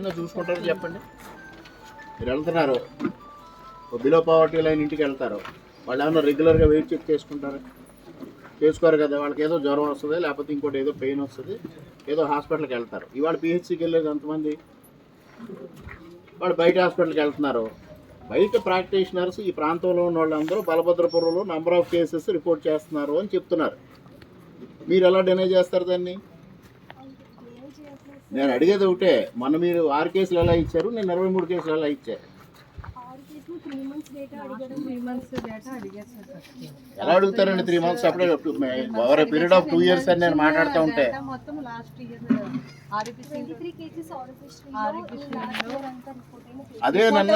ఖచ్చితంగా చూసుకుంటారో చెప్పండి. మీరు వెళ్తున్నారు. బిలో పావర్టీ లైన్ ఇంటికి వెళ్తారు. వాళ్ళు ఏమైనా రెగ్యులర్గా వెయిట్ చెక్ చేసుకుంటారు? చేసుకోరు కదా వాళ్ళకి ఏదో జ్వరం వస్తుంది లేకపోతే ఇంకోటి ఏదో పెయిన్ వస్తుంది ఏదో హాస్పిటల్కి వెళ్తారు. ఇవాళ పిహెచ్సికి వెళ్ళేది ఎంతమంది? వాళ్ళు బయట హాస్పిటల్కి వెళ్తున్నారు. బయట ప్రాక్టీషనర్స్ ఈ ప్రాంతంలో ఉన్న వాళ్ళందరూ బలభద్రపురంలో నంబర్ ఆఫ్ కేసెస్ రిపోర్ట్ చేస్తున్నారు అని చెప్తున్నారు. మీరు ఎలా డినై చేస్తారు దాన్ని? నేను అడిగేది ఒకటే మొన్న మీరు ఆరు కేసులు ఎలా ఇచ్చారు నేను ఇరవై మూడు కేసులు ఎలా ఇచ్చారు? ఎలా అడుగుతారండి త్రీ మంత్స్ అప్పుడే over period of two years అని నేను మాట్లాడుతూ ఉంటే. మొత్తం లాస్ట్ అదే నన్న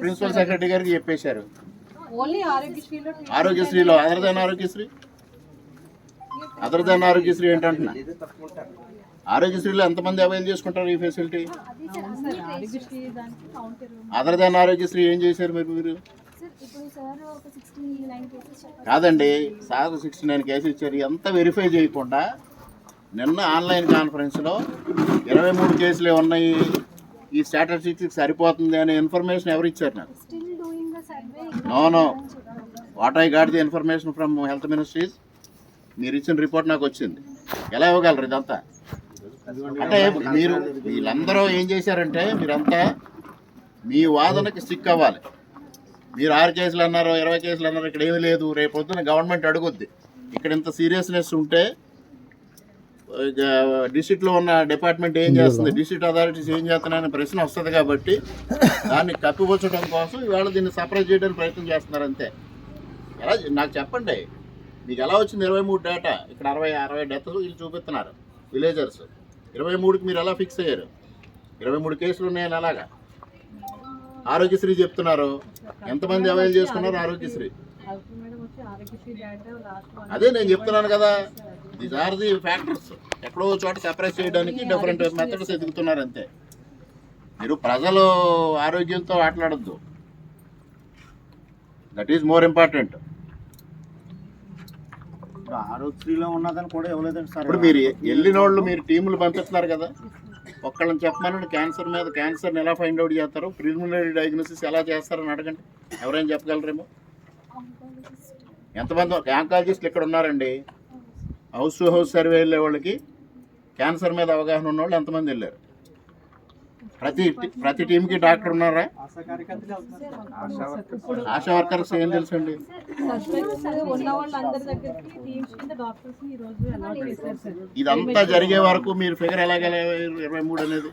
ప్రిన్సిపల్ సెక్రటరీ గారికి చెప్పేశారు. ఓన్లీ ఆరోగ్యశ్రీలో ఆరోగ్యశ్రీలో other than Aarogyasri other than Aarogyasri ఏంటంటున్నా? ఆరోగ్యశ్రీలో ఎంతమంది అవైల్ చేసుకుంటారు ఈ ఫెసిలిటీ అదర్ దాన్ ఆరోగ్యశ్రీ ఏం చేశారు మీరు మీరు? నైన్ కాదండి సార్ సిక్స్టీ నైన్ కేసు ఇచ్చారు. ఎంత వెరిఫై చేయకుండా నిన్న ఆన్లైన్ కాన్ఫరెన్స్లో ఇరవై మూడు కేసులే ఉన్నాయి. ఈ స్టాటిస్టిక్స్ సరిపోతుంది అనే ఇన్ఫర్మేషన్ ఎవరు ఇచ్చారు నాకు? Still doing the survey no no what I got the information from health ministries మీరు ఇచ్చిన రిపోర్ట్ నాకు వచ్చింది. ఎలా ఇవ్వగలరు ఇదంతా? అంటే మీరు వీళ్ళందరూ ఏం చేశారంటే మీరంతా మీ వాదనకి స్టిక్ అవ్వాలి. మీరు ఆరు కేసులు అన్నారు ఇరవై కేసులు అన్నారు ఇక్కడ ఏమీ లేదు రేపు పొద్దున గవర్నమెంట్ అడుగుద్ది. ఇక్కడ ఇంత సీరియస్నెస్ ఉంటే డిస్ట్రిక్ట్లో ఉన్న డిపార్ట్మెంట్ ఏం చేస్తుంది? డిస్ట్రిక్ట్ అథారిటీస్ ఏం చేస్తున్నాయనే ప్రశ్న వస్తుంది కాబట్టి దాన్ని కప్పిపుచ్చడం కోసం ఇవాళ దీన్ని సపరేట్ చేయడానికి ప్రయత్నం చేస్తున్నారు అంతే. ఎలా నాకు చెప్పండి. మీకు ఎలా వచ్చింది ఇరవై మూడు డేటా ఇక్కడ అరవై అరవై డెత్ వీళ్ళు చూపిస్తున్నారు. విలేజర్స్ ఇరవై మూడుకి మీరు ఎలా ఫిక్స్ అయ్యారు? ఇరవై మూడు కేసులు ఉన్నాయని అలాగా? ఆరోగ్యశ్రీ చెప్తున్నారు. ఎంతమంది అవైల్ చేసుకున్నారు ఆరోగ్యశ్రీ? అదే నేను చెప్తున్నాను కదా. దీస్ ఆర్ ది ఫ్యాక్టర్స్ ఎక్కడో చోట సెపరేట్ చేయడానికి డిఫరెంట్ మెథడ్స్ ఎదుగుతున్నారు అంతే. మీరు ప్రజలు ఆరోగ్యంతో ఆటలాడద్దు. దట్ ఈజ్ మోర్ ఇంపార్టెంట్ ఆరోగ్యశ్రీలో ఉన్నదని కూడా ఇవ్వలేదండి సార్. ఇప్పుడు మీరు వెళ్ళిన వాళ్ళు మీరు టీములు పంపిస్తున్నారు కదా. ఒక్కళ్ళని చెప్పమని క్యాన్సర్ మీద క్యాన్సర్ని ఎలా ఫైండ్ అవుట్ చేస్తారు ప్రిలిమినరీ డయాగ్నోసిస్ ఎలా చేస్తారని అడగండి. ఎవరైనా చెప్పగలరేమో? ఎంతమంది ఆంకాలజిస్టులు ఇక్కడ ఉన్నారండి? హౌస్ టు హౌస్ సర్వే వెళ్ళే వాళ్ళకి క్యాన్సర్ మీద అవగాహన ఉన్న వాళ్ళు ఎంతమంది వెళ్ళారు? ప్రతి ప్రతి టీంకి డాక్టర్ ఉన్నారా? ఆశా వర్కర్స్ ఏం తెలుసండి? ఇదంతా జరిగే వరకు మీరు ఫిగర్ ఎలాగ ఇరవై మూడు అనేది?